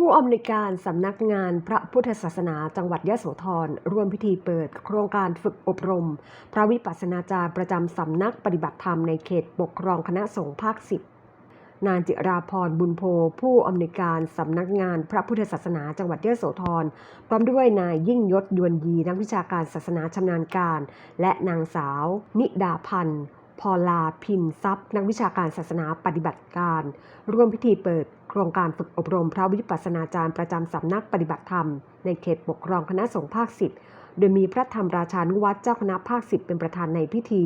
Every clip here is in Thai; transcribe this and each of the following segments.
ผู้อำนวยการสำนักงานพระพุทธศาสนาจังหวัดยะโสธรร่วมพิธีเปิดโครงการฝึกอบรม พระวิปัสสนาจารย์ประจำสำนักปฏิบัติธรรมในเขตปกครองคณะสงฆ์ภาคสิบนางจิราพรบุญโพ ผู้อำนวยการสำนักงานพระพุทธศาสนาจังหวัดยะโสธรพร้อมด้วยนายยิ่งยศยวนยีนักวิชาการศาสนาชำนาญการ และนางสาว นิดาพันธ์ พอลาพินทรัพย์ นักวิชาการศาสนาปฏิบัติการ ร่วมพิธีเปิดโครงการฝึกอบรมพระวิปัสสนาจารย์ประจำสำนักปฏิบัติธรรม ในเขตปกครองคณะสงฆ์ภาคสิบโดยมีพระธรรมราชานุวัตรเจ้าคณะภาคสิบเป็นประธานในพิธี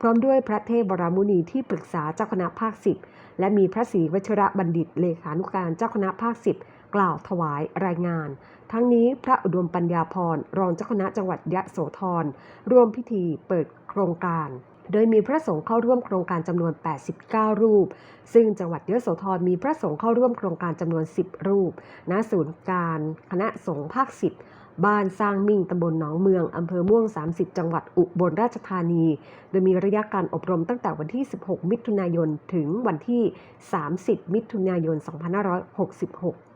พร้อมด้วยพระเทพบรมุนีที่ปรึกษาเจ้าคณะภาคสิบและมีพระศรีวชิระบัณฑิตเลขานุการเจ้าคณะภาคสิบกล่าวถวายรายงาน ทั้งนี้พระอุดมปัญญาพรรองเจ้าคณะจังหวัดยะโสธรร่วมพิธีเปิดโครงการ โดยมีพระสงฆ์เข้าร่วมโครงการจำนวน 89 รูป ซึ่งจังหวัดยโสธรมีพระสงฆ์เข้าร่วมโครงการจำนวน 10 รูป ณ ศูนย์การคณะสงฆ์ภาค 10 บ้านสร้างมิ่งตำบลหนองเมืองอำเภอม่วง 30 จังหวัดอุบลราชธานี โดยมีระยะการอบรมตั้งแต่วันที่ 16 มิถุนายน ถึงวันที่ 30 มิถุนายน 2566